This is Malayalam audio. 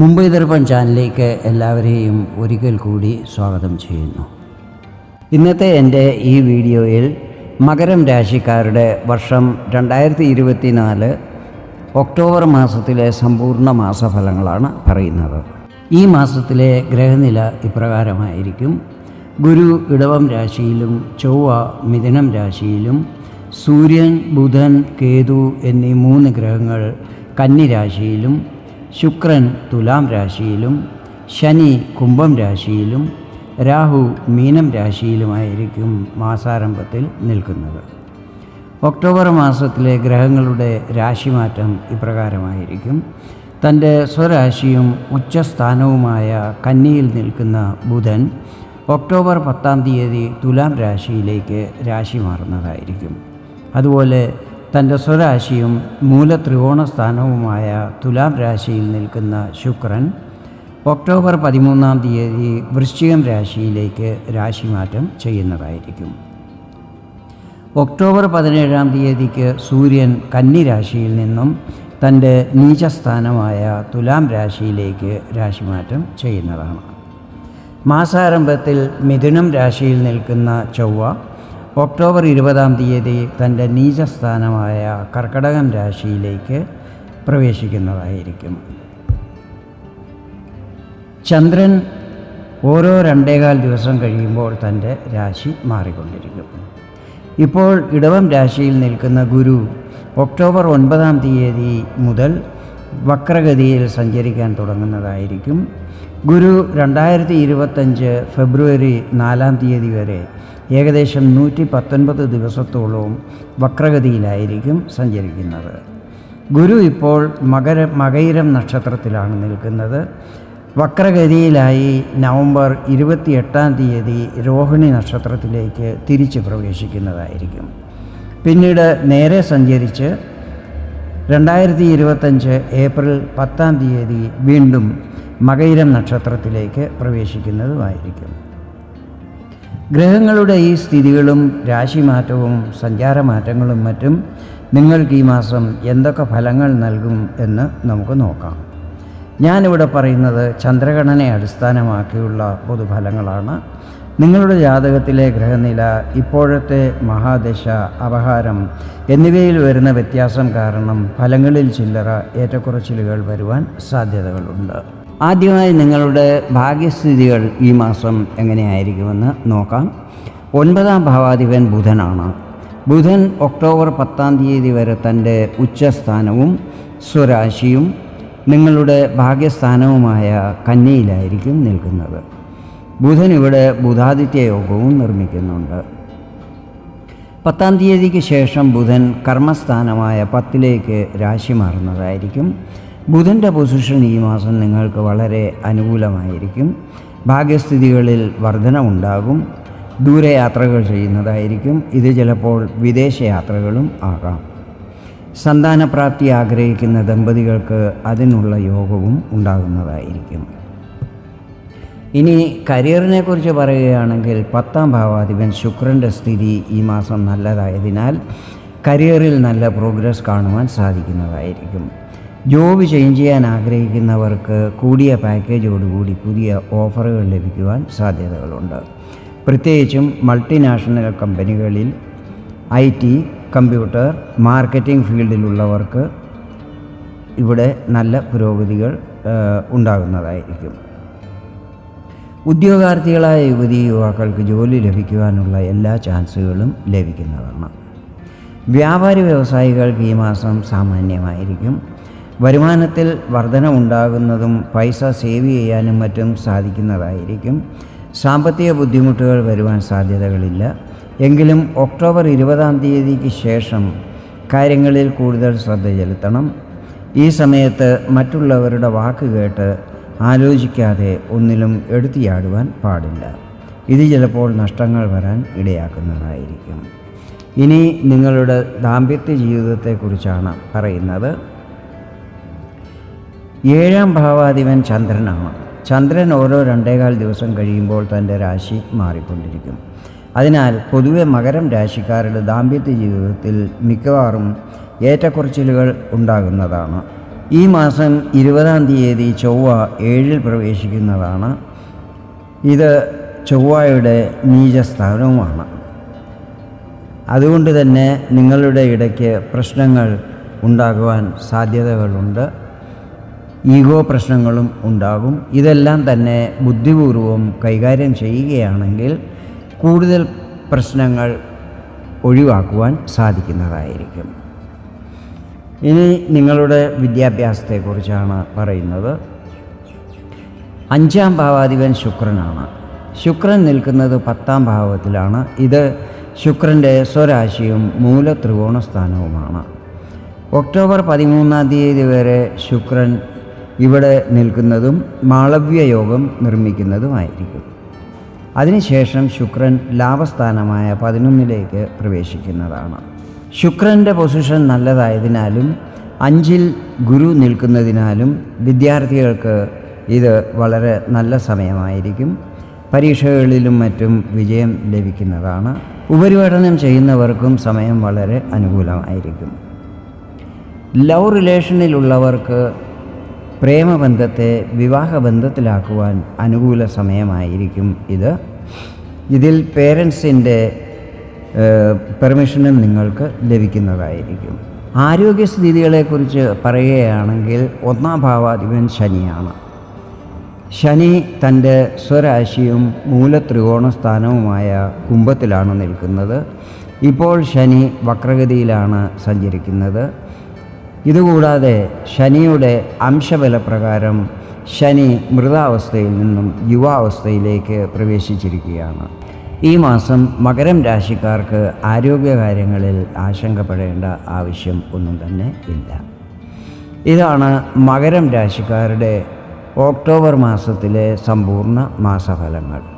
മുംബൈ ദർപ്പൺ ചാനലിലേക്ക് എല്ലാവരെയും ഒരിക്കൽ കൂടി സ്വാഗതം ചെയ്യുന്നു. ഇന്നത്തെ എന്റെ ഈ വീഡിയോയിൽ മകരം രാശിക്കാരുടെ വർഷം രണ്ടായിരത്തി ഇരുപത്തിനാല് ഒക്ടോബർ മാസത്തിലെ സമ്പൂർണ മാസഫലങ്ങളാണ് പറയുന്നത്. ഈ മാസത്തിലെ ഗ്രഹനില ഇപ്രകാരമായിരിക്കും. ഗുരു ഇടവം രാശിയിലും ചൊവ്വ മിഥുനം രാശിയിലും സൂര്യൻ ബുധൻ കേതു എന്നീ മൂന്ന് ഗ്രഹങ്ങൾ കന്നി രാശിയിലും ശുക്രൻ തുലാം രാശിയിലും ശനി കുംഭം രാശിയിലും രാഹു മീനം രാശിയിലുമായിരിക്കും മാസാരംഭത്തിൽ നിൽക്കുന്നത്. ഒക്ടോബർ മാസത്തിലെ ഗ്രഹങ്ങളുടെ രാശിമാറ്റം ഇപ്രകാരമായിരിക്കും. തന്റെ സ്വരാശിയും ഉച്ചസ്ഥാനവുമായ കന്നിയിൽ നിൽക്കുന്ന ബുധൻ ഒക്ടോബർ പത്താം തീയതി തുലാം രാശിയിലേക്ക് രാശി മാറുന്നതായിരിക്കും. അതുപോലെ തന്റെ സ്വരാശിയും മൂലത്രികോണസ്ഥാനവുമായ തുലാം രാശിയിൽ നിൽക്കുന്ന ശുക്രൻ ഒക്ടോബർ പതിമൂന്നാം തീയതി വൃശ്ചികം രാശിയിലേക്ക് രാശിമാറ്റം ചെയ്യുന്നതായിരിക്കും. ഒക്ടോബർ പതിനേഴാം തീയതിക്ക് സൂര്യൻ കന്നി രാശിയിൽ നിന്നും തന്റെ നീചസ്ഥാനമായ തുലാം രാശിയിലേക്ക് രാശിമാറ്റം ചെയ്യുന്നതാണ്. മാസാരംഭത്തിൽ മിഥുനം രാശിയിൽ നിൽക്കുന്ന ചൊവ്വ ഒക്ടോബർ ഇരുപതാം തീയതി തന്റെ നീചസ്ഥാനമായ കർക്കടകം രാശിയിലേക്ക് പ്രവേശിക്കുന്നതായിരിക്കും. ചന്ദ്രൻ ഓരോ രണ്ടേകാൽ ദിവസം കഴിയുമ്പോൾ തന്റെ രാശി മാറിക്കൊണ്ടിരിക്കും. ഇപ്പോൾ ഇടവം രാശിയിൽ നിൽക്കുന്ന ഗുരു ഒക്ടോബർ ഒൻപതാം തീയതി മുതൽ വക്രഗതിയിൽ സഞ്ചരിക്കാൻ തുടങ്ങുന്നതായിരിക്കും. ഗുരു രണ്ടായിരത്തി ഇരുപത്തഞ്ച് ഫെബ്രുവരി നാലാം തീയതി വരെ ഏകദേശം നൂറ്റി പത്തൊൻപത് ദിവസത്തോളവും വക്രഗതിയിലായിരിക്കും സഞ്ചരിക്കുന്നത്. ഗുരു ഇപ്പോൾ മകര മകയിരം നക്ഷത്രത്തിലാണ് നിൽക്കുന്നത്. വക്രഗതിയിലായി നവംബർ ഇരുപത്തിയെട്ടാം തീയതി രോഹിണി നക്ഷത്രത്തിലേക്ക് തിരിച്ച് പ്രവേശിക്കുന്നതായിരിക്കും. പിന്നീട് നേരെ സഞ്ചരിച്ച് രണ്ടായിരത്തി ഇരുപത്തഞ്ച് ഏപ്രിൽ പത്താം തീയതി വീണ്ടും മകയിരം നക്ഷത്രത്തിലേക്ക് പ്രവേശിക്കുന്നതുമായിരിക്കും. ഗ്രഹങ്ങളുടെ ഈ സ്ഥിതികളും രാശിമാറ്റവും സഞ്ചാരമാറ്റങ്ങളും മറ്റും നിങ്ങൾക്ക് ഈ മാസം എന്തൊക്കെ ഫലങ്ങൾ നൽകും എന്ന് നമുക്ക് നോക്കാം. ഞാനിവിടെ പറയുന്നത് ചന്ദ്രഗണനെ അടിസ്ഥാനമാക്കിയുള്ള പൊതുഫലങ്ങളാണ്. നിങ്ങളുടെ ജാതകത്തിലെ ഗ്രഹനില ഇപ്പോഴത്തെ മഹാദശ അപഹാരം എന്നിവയിൽ വരുന്ന വ്യത്യാസം കാരണം ഫലങ്ങളിൽ ചില്ലറ ഏറ്റക്കുറച്ചിലുകൾ വരുവാൻ സാധ്യതകളുണ്ട്. ആദ്യമായി നിങ്ങളുടെ ഭാഗ്യസ്ഥിതികൾ ഈ മാസം എങ്ങനെയായിരിക്കുമെന്ന് നോക്കാം. ഒൻപതാം ഭാവാധിപൻ ബുധനാണ്. ബുധൻ ഒക്ടോബർ പത്താം തീയതി വരെ തന്റെ ഉച്ചസ്ഥാനവും സ്വരാശിയും നിങ്ങളുടെ ഭാഗ്യസ്ഥാനവുമായ കന്നിയിലായിരിക്കും നിൽക്കുന്നത്. ബുധൻ ഇവിടെ ബുധാദിത്യ യോഗവും നിർമ്മിക്കുന്നുണ്ട്. പത്താം തീയതിക്ക് ശേഷം ബുധൻ കർമ്മസ്ഥാനമായ പത്തിലേക്ക് രാശി മാറുന്നതായിരിക്കും. ബുധന്റെ പൊസിഷൻ ഈ മാസം നിങ്ങൾക്ക് വളരെ അനുകൂലമായിരിക്കും. ഭാഗ്യസ്ഥിതികളിൽ വർധനമുണ്ടാകും ദൂരയാത്രകൾ ചെയ്യുന്നതായിരിക്കും. ഇത് ചിലപ്പോൾ വിദേശയാത്രകളും ആകാം. സന്താനപ്രാപ്തി ആഗ്രഹിക്കുന്ന ദമ്പതികൾക്ക് അതിനുള്ള യോഗവും ഉണ്ടാകുന്നതായിരിക്കും. ഇനി കരിയറിനെ കുറിച്ച് പറയുകയാണെങ്കിൽ പത്താം ഭാവാധിപൻ ശുക്രന്റെ സ്ഥിതി ഈ മാസം നല്ലതായതിനാൽ കരിയറിൽ നല്ല പ്രോഗ്രസ് കാണുവാൻ സാധിക്കുന്നതായിരിക്കും. ജോബ് ചേഞ്ച് ചെയ്യാൻ ആഗ്രഹിക്കുന്നവർക്ക് കൂടിയ പാക്കേജോടുകൂടി പുതിയ ഓഫറുകൾ ലഭിക്കുവാൻ സാധ്യതകളുണ്ട്. പ്രത്യേകിച്ചും മൾട്ടിനാഷണൽ കമ്പനികളിൽ ഐ ടി കമ്പ്യൂട്ടർ മാർക്കറ്റിംഗ് ഫീൽഡിലുള്ളവർക്ക് ഇവിടെ നല്ല പുരോഗതികൾ ഉണ്ടാകുന്നതായിരിക്കും. ഉദ്യോഗാർത്ഥികളായ യുവതി യുവാക്കൾക്ക് ജോലി ലഭിക്കുവാനുള്ള എല്ലാ ചാൻസുകളും ലഭിക്കുന്നതാണ്. വ്യാപാരി വ്യവസായികൾക്ക് ഈ മാസം സാമാന്യമായിരിക്കും. വരുമാനത്തിൽ വർധന ഉണ്ടാകുന്നതും പൈസ സേവ് ചെയ്യാനും മറ്റും സാധിക്കുന്നതായിരിക്കും. സാമ്പത്തിക ബുദ്ധിമുട്ടുകൾ വരുവാൻ സാധ്യതകളില്ല. എങ്കിലും ഒക്ടോബർ ഇരുപതാം തീയതിക്ക് ശേഷം കാര്യങ്ങളിൽ കൂടുതൽ ശ്രദ്ധ ചെലുത്തണം. ഈ സമയത്ത് മറ്റുള്ളവരുടെ വാക്ക് കേട്ട് ആലോചിക്കാതെ ഒന്നിലും എടുത്തിയാടുവാൻ പാടില്ല. ഇത് ചിലപ്പോൾ നഷ്ടങ്ങൾ വരാൻ ഇടയാക്കുന്നതായിരിക്കും. ഇനി നിങ്ങളുടെ ദാമ്പത്യ ജീവിതത്തെക്കുറിച്ചാണ് പറയുന്നത്. ഏഴാം ഭാവാധിപൻ ചന്ദ്രനാണ്. ചന്ദ്രൻ ഓരോ രണ്ടേകാൽ ദിവസം കഴിയുമ്പോൾ തന്റെ രാശി മാറിക്കൊണ്ടിരിക്കും. അതിനാൽ പൊതുവെ മകരം രാശിക്കാരുടെ ദാമ്പത്യ ജീവിതത്തിൽ മിക്കവാറും ഏറ്റക്കുറച്ചിലുകൾ ഉണ്ടാകുന്നതാണ്. ഈ മാസം ഇരുപതാം തീയതി ചൊവ്വ ഏഴിൽ പ്രവേശിക്കുന്നതാണ്. ഇത് ചൊവ്വയുടെ നീചസ്ഥാനവുമാണ്. അതുകൊണ്ട് തന്നെ നിങ്ങളുടെ ഇടയ്ക്ക് പ്രശ്നങ്ങൾ ഉണ്ടാകുവാൻ സാധ്യതകളുണ്ട്. ഈഗോ പ്രശ്നങ്ങളും ഉണ്ടാകും. ഇതെല്ലാം തന്നെ ബുദ്ധിപൂർവം കൈകാര്യം ചെയ്യുകയാണെങ്കിൽ കൂടുതൽ പ്രശ്നങ്ങൾ ഒഴിവാക്കുവാൻ സാധിക്കുന്നതായിരിക്കും. ഇനി നിങ്ങളുടെ വിദ്യാഭ്യാസത്തെക്കുറിച്ചാണ് പറയുന്നത്. അഞ്ചാം ഭാവാധിപൻ ശുക്രനാണ്. ശുക്രൻ നിൽക്കുന്നത് പത്താം ഭാവത്തിലാണ്. ഇത് ശുക്രന്റെ സ്വരാശിയും മൂല ത്രികോണസ്ഥാനവുമാണ് ഒക്ടോബർ പതിമൂന്നാം തീയതി വരെ ശുക്രൻ ഇവിടെ നിൽക്കുന്നതും മാളവ്യയോഗം നിർമ്മിക്കുന്നതുമായിരിക്കും. അതിനുശേഷം ശുക്രൻ ലാഭസ്ഥാനമായ പതിനൊന്നിലേക്ക് പ്രവേശിക്കുന്നതാണ്. ശുക്രന്റെ പൊസിഷൻ നല്ലതായതിനാലും അഞ്ചിൽ ഗുരു നിൽക്കുന്നതിനാലും വിദ്യാർത്ഥികൾക്ക് ഇത് വളരെ നല്ല സമയമായിരിക്കും. പരീക്ഷകളിലും മറ്റും വിജയം ലഭിക്കുന്നതാണ്. ഉപരിപഠനം ചെയ്യുന്നവർക്കും സമയം വളരെ അനുകൂലമായിരിക്കും. ലവ് റിലേഷനിലുള്ളവർക്ക് പ്രേമബന്ധത്തെ വിവാഹബന്ധത്തിലാക്കുവാൻ അനുകൂല സമയമായിരിക്കും ഇത്. ഇതിൽ പേരൻസിന്റെ പെർമിഷനും നിങ്ങൾക്ക് ലഭിക്കുന്നതായിരിക്കും. ആരോഗ്യസ്ഥിതികളെക്കുറിച്ച് പറയുകയാണെങ്കിൽ ഒന്നാം ഭാവാധിപൻ ശനിയാണ്. ശനി തന്റെ സ്വരാശിയും മൂലത്രികോണ സ്ഥാനവുമായ കുംഭത്തിലാണ് നിൽക്കുന്നത്. ഇപ്പോൾ ശനി വക്രഗതിയിലാണ് സഞ്ചരിക്കുന്നത്. ഇതുകൂടാതെ ശനിയുടെ അംശബലപ്രകാരം ശനി മൃതാവസ്ഥയിൽ നിന്നും യുവാവസ്ഥയിലേക്ക് പ്രവേശിച്ചിരിക്കുകയാണ്. ഈ മാസം മകരം രാശിക്കാർക്ക് ആരോഗ്യകാര്യങ്ങളിൽ ആശങ്കപ്പെടേണ്ട ആവശ്യം ഒന്നും തന്നെ ഇല്ല. ഇതാണ് മകരം രാശിക്കാരുടെ ഒക്ടോബർ മാസത്തിലെ സമ്പൂർണ മാസഫലങ്ങൾ.